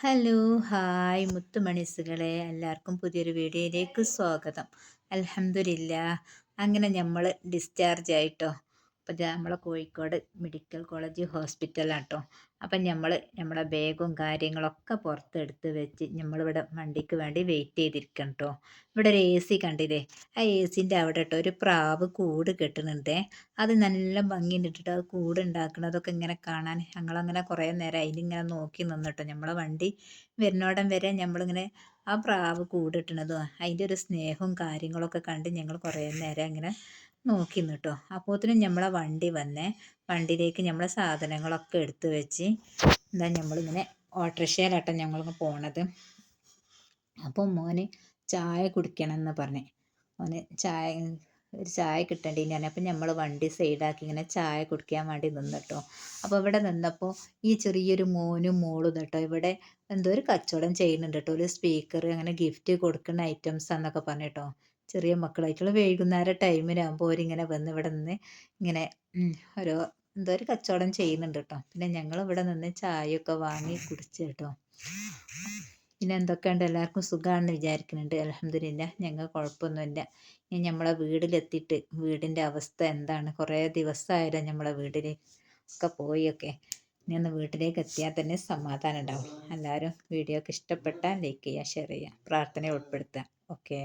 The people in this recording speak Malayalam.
Hello hi മുത്തുമണിസുകളെ. എല്ലാവർക്കും പുതിയൊരു വീഡിയോയിലേക്ക് സ്വാഗതം. അലഹമില്ല അങ്ങനെ നമ്മൾ ഡിസ്ചാർജ് ആയിട്ടോ അപ്പോൾ നമ്മളെ കോഴിക്കോട് മെഡിക്കൽ കോളേജ് ഹോസ്പിറ്റലാട്ടോ അപ്പം നമ്മൾ നമ്മളെ ബാഗും കാര്യങ്ങളൊക്കെ പുറത്തെടുത്ത് വെച്ച് നമ്മളിവിടെ വണ്ടിക്ക് വേണ്ടി വെയിറ്റ് ചെയ്തിരിക്കണം കേട്ടോ ഇവിടെ ഒരു എ സി കണ്ടില്ലേ? ആ എ സിന്റെ അവിടെ കേട്ടോ ഒരു പ്രാവ് കൂട് കെട്ടുന്നുണ്ടേ അത് നല്ല ഭംഗി ഇട്ടിട്ട് അത് കൂട് ഉണ്ടാക്കുന്നതൊക്കെ ഇങ്ങനെ കാണാൻ ഞങ്ങളങ്ങനെ കുറേ നേരം അതിലിങ്ങനെ നോക്കി നിന്നിട്ടോ നമ്മളെ വണ്ടി വരുന്നോടൻ വരെ നമ്മളിങ്ങനെ ആ പ്രാവ് കൂടിട്ടണതും അതിന്റെ ഒരു സ്നേഹവും കാര്യങ്ങളൊക്കെ കണ്ട് ഞങ്ങൾ കുറേ നേരം ഇങ്ങനെ നോക്കി നിന്നിട്ടോ അപ്പോത്തിനും നമ്മളെ വണ്ടി വന്നേ. വണ്ടിയിലേക്ക് നമ്മളെ സാധനങ്ങളൊക്കെ എടുത്ത് വെച്ച് എന്താ നമ്മളിങ്ങനെ ഓട്ടോറിക്ഷയിലാട്ടോ ഞങ്ങൾ പോണത്. അപ്പോൾ മോന് ചായ കുടിക്കണം എന്ന് പറഞ്ഞ്. മോന് ചായ ഒരു ചായ കിട്ടേണ്ടി ഞാൻ അപ്പം നമ്മൾ വണ്ടി സൈഡാക്കി ഇങ്ങനെ ചായ കുടിക്കാൻ വേണ്ടി നിന്നിട്ടോ. അപ്പോൾ ഇവിടെ നിന്നപ്പോൾ ഈ ചെറിയൊരു മോനും മോളും കേട്ടോ ഇവിടെ എന്തോ ഒരു കച്ചവടം ചെയ്യുന്നുണ്ട് കേട്ടോ. ഒരു സ്പീക്കർ അങ്ങനെ ഗിഫ്റ്റ് കൊടുക്കുന്ന ഐറ്റംസ് എന്നൊക്കെ പറഞ്ഞിട്ടോ. ചെറിയ മക്കളായിട്ടുള്ള വൈകുന്നേരം ടൈമിനാകുമ്പോൾ അവരിങ്ങനെ വന്ന് ഇവിടെ നിന്ന് ഇങ്ങനെ ഓരോ എന്തോ ഒരു കച്ചവടം ചെയ്യുന്നുണ്ട് കേട്ടോ പിന്നെ ഞങ്ങൾ ഇവിടെ നിന്ന് ചായയൊക്കെ വാങ്ങി കുടിച്ച് കേട്ടോ പിന്നെ എന്തൊക്കെയുണ്ട്? എല്ലാവർക്കും സുഖമാണെന്ന് വിചാരിക്കുന്നുണ്ട്. അലഹമില്ല ഞങ്ങൾ കുഴപ്പമൊന്നുമില്ല. ഇനി നമ്മളെ വീട്ടിലെത്തിയിട്ട് വീടിന്റെ അവസ്ഥ എന്താണ്? കുറേ ദിവസമായാലും നമ്മളെ വീട്ടിൽ ഒക്കെ പോയൊക്കെ ഇനി ഒന്ന് വീട്ടിലേക്ക് എത്തിയാൽ തന്നെ സമാധാനം ഉണ്ടാവും. എല്ലാവരും വീഡിയോ ഒക്കെ ഇഷ്ടപ്പെട്ടാൽ ലൈക്ക് ചെയ്യുക ഷെയർ ചെയ്യുക പ്രാർത്ഥന ഉൾപ്പെടുത്തുക. ഓക്കെ